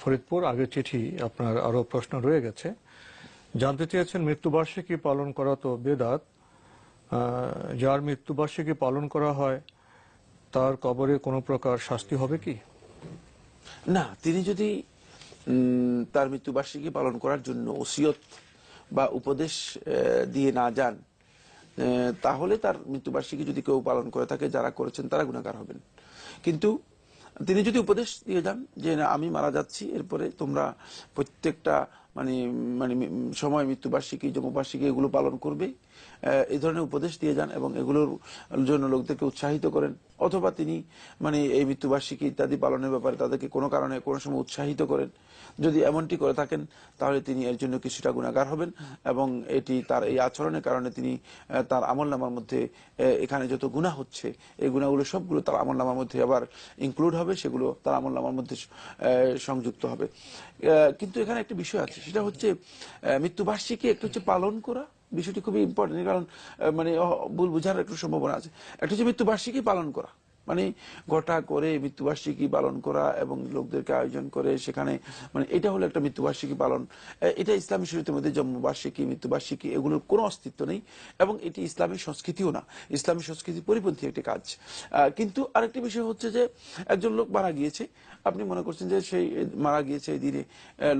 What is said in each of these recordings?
ফরিদপুর। আগের চিঠি আপনার আরও প্রশ্ন রয়ে গেছে। জানতে চেয়েছেন, মৃত্যুবার্ষিকী পালন করা তো বেদাত। যার মৃত্যুবার্ষিকী পালন করা হয়, তার কবরে কোনো প্রকার শাস্তি হবে কি? না, তিনি যদি তার মৃত্যুবার্ষিকী পালন করার জন্য ওসিয়ত বা উপদেশ দিয়ে না যান তাহলে তার মৃত্যুবার্ষিকী যদি কেউ পালন করে থাকে, যারা করেছেন তারা গুণাগার হবেন। কিন্তু তিনি যদি উপদেশ দিয়ে যান যে না আমি মারা যাচ্ছি এরপরে তোমরা প্রত্যেকটা মানে মানে সময়, মৃত্যুবার্ষিকী, জন্মবার্ষিকী, এগুলো পালন করবে। এই ধরনের উপদেশ দিয়ে যান এবং এগুলোর জন্য লোকদেরকে উৎসাহিত করেন। অথবা তিনি মানে এই মৃত্যুবার্ষিকী ইত্যাদি পালনের ব্যাপারে তাদেরকে কোনো কারণে কোনো সময় উৎসাহিত করেন। যদি এমনটি করে থাকেন, তাহলে তিনি এর জন্য কিছুটা গুণাগার হবেন এবং এটি তার এই আচরণের কারণে তিনি তার আমল নামার মধ্যে এখানে যত গুণা হচ্ছে, এই গুণাগুলো সবগুলো তার আমল নামার মধ্যে আবার ইনক্লুড হবে, সেগুলো তার আমল নামার মধ্যে সংযুক্ত হবে। কিন্তু এখানে একটি বিষয় আছে। সেটা হচ্ছে মৃত্যুবার্ষিকী একটা হচ্ছে পালন করা বিষয়টি খুবই ইম্পর্টেন্ট কারণ মানে ভুল বোঝার একটু সম্ভাবনা আছে। একটা হচ্ছে মৃত্যুবার্ষিকী পালন করা। মানে গোটা করে মৃত্যুবার্ষিকী পালন করা এবং লোকদেরকে আয়োজন করে সেখানে মানে এটা হলো একটা মৃত্যুবার্ষিকী পালন। এটা ইসলামী শরীয়তের মধ্যে জন্মবার্ষিকী, মৃত্যুবার্ষিকী এগুলোর কোনো অস্তিত্ব নেই এবং এটি ইসলামী সংস্কৃতিও না। ইসলামী সংস্কৃতির পরিপন্থী একটি কাজ। কিন্তু আরেকটি বিষয় হচ্ছে যে একজন লোক মারা গিয়েছে, আপনি মনে করছেন যে সেই মারা গিয়েছে এই দিনে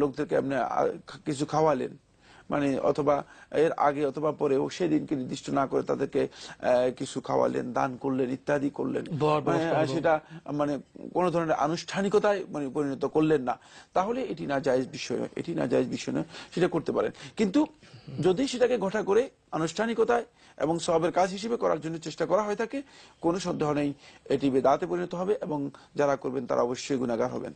লোকদেরকে আপনি কিছু খাওয়ালেন। মানে অথবা এর আগে অথবা পরেও সেদিনকে নির্দিষ্ট না করে তাদেরকে কিছু খাওয়ালেন দান করলেন ইত্যাদি করলেন। মানে। সেটা মানে কোনো ধরনের আনুষ্ঠানিকতায় মানে পরিণত করলেন না। তাহলে এটি না জায়েজ বিষয় এটি না জায়েজ বিষয় নয় সেটা করতে পারেন। কিন্তু যদি সেটাকে ঘটা করে আনুষ্ঠানিকতায় এবং সবের কাজ হিসেবে করার জন্য চেষ্টা করা হয়ে থাকে কোনো সন্দেহ নেই এটি বেদাতে পরিণত হবে এবং যারা করবেন তারা অবশ্যই গুণাগার হবেন।